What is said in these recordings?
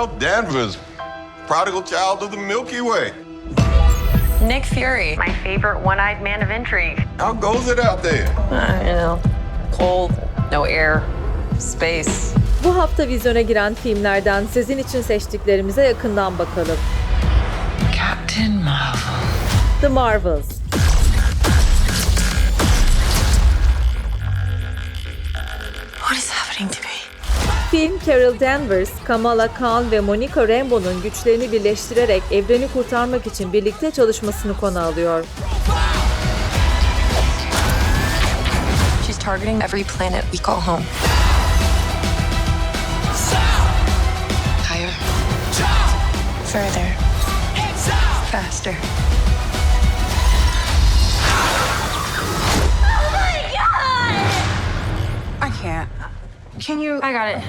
Carol Danvers, prodigal child of the Milky Way. Nick Fury, my favorite one-eyed man of intrigue. How goes it out there? Uh, you know, cold, no air, space. Bu hafta vizyona giren filmlerden sizin için seçtiklerimize yakından bakalım. Captain Marvel. The Marvels. What is happening to me? Film Carol Danvers, Kamala Khan ve Monica Rambeau'nun güçlerini birleştirerek evreni kurtarmak için birlikte çalışmasını konu alıyor. She's targeting every planet we call home. Further. Faster. Can you? I got it.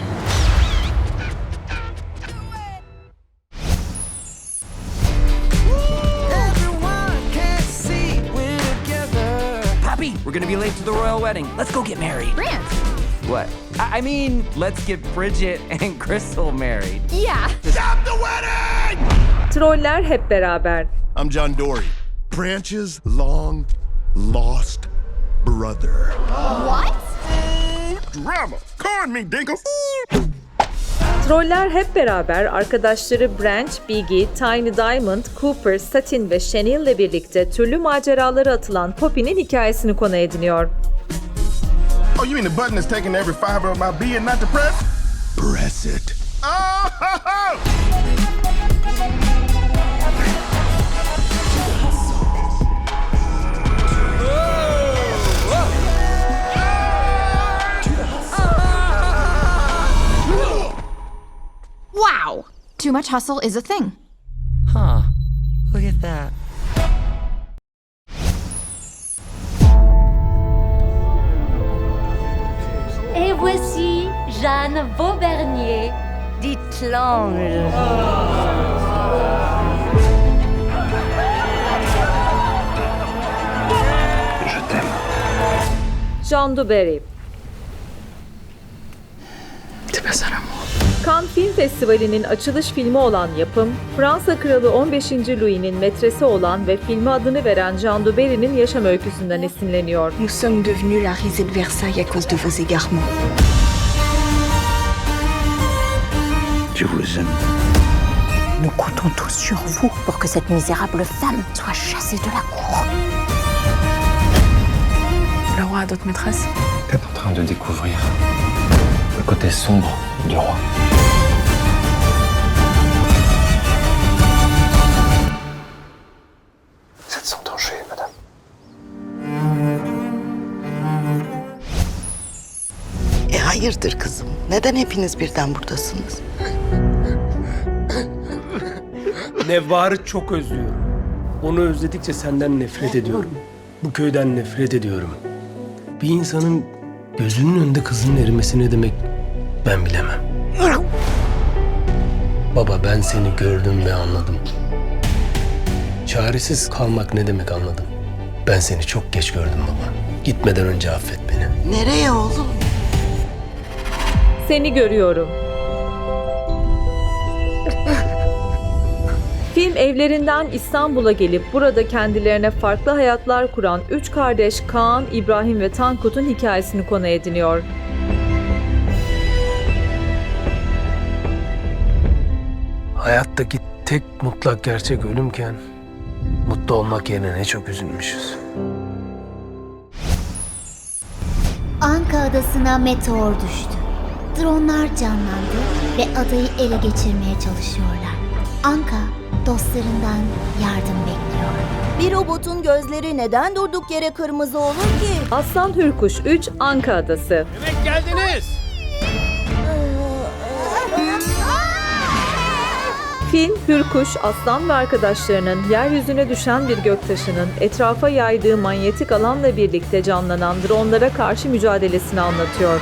Poppy, we're gonna be late to the royal wedding. Let's go get married. Grant. What? I, I mean, let's get Bridget and Crystal married. Yeah. Stop the wedding! Troller hep beraber. I'm John Dory. Branch's long lost brother. What? Drama. Corn me, Dinkle. Troller hep beraber arkadaşları Branch, Biggie, Tiny Diamond, Cooper, Satin ve Chanel ile birlikte türlü maceralara atılan Poppy'nin hikayesini konu ediniyor. Oh, you mean the button that's taking every fiber of my being not to press? Press it. Oh! ho, ho! Too much hustle is a thing. Huh. Look at that. Et voici Jeanne Vaubernier, dite l'ange. John Duberry. C'est pas ça. Cannes Film Festivali'nin açılış filmi olan yapım, Fransa Kralı 15. Louis'nin metresi olan ve filme adını veren Jean Duberry'nin yaşam öyküsünden esinleniyor. Nous sommes devenus la risée de Versailles à cause de vos égarements. Je vous aime. Nous comptons tous sur vous pour que cette misérable femme soit chassée de la cour. Le roi a d'autres maîtresses T'es en train de découvrir côté sombre du roi. Vous êtes sans danger, madame. E hayırdır kızım? Neden hepiniz birden buradasınız? Nevvar'ı çok özlüyorum. Onu özledikçe senden nefret ediyorum. Bu köyden nefret ediyorum. Bir insanın gözünün önünde kızının erimesi ne demek ben bilemem. Baba ben seni gördüm ve anladım. Çaresiz kalmak ne demek anladım. Ben seni çok geç gördüm baba. Gitmeden önce affet beni. Nereye oğlum? Seni görüyorum. Film evlerinden İstanbul'a gelip burada kendilerine farklı hayatlar kuran üç kardeş Kaan, İbrahim ve Tankut'un hikayesini konu ediniyor. Hayattaki tek mutlak gerçek ölümken mutlu olmak yerine ne çok üzülmüşüz. Anka adasına meteor düştü. Dronlar canlandı ve adayı ele geçirmeye çalışıyorlar. Anka dostlarından yardım bekliyor. Bir robotun gözleri neden durduk yere kırmızı olur ki? Aslan Hürkuş 3 Anka Adası. Film, Hürkuş, Aslan ve arkadaşlarının yeryüzüne düşen bir göktaşının etrafa yaydığı manyetik alanla birlikte canlanan dronlara karşı mücadelesini anlatıyor.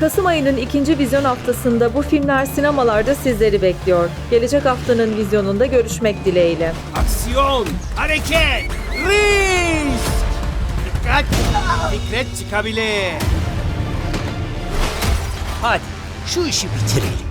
Kasım ayının ikinci vizyon haftasında bu filmler sinemalarda sizleri bekliyor. Gelecek haftanın vizyonunda görüşmek dileğiyle. Aksiyon! Hareket! Risk! Dikkat! Fikret çıkabilir. Hadi Şu işi bitirelim.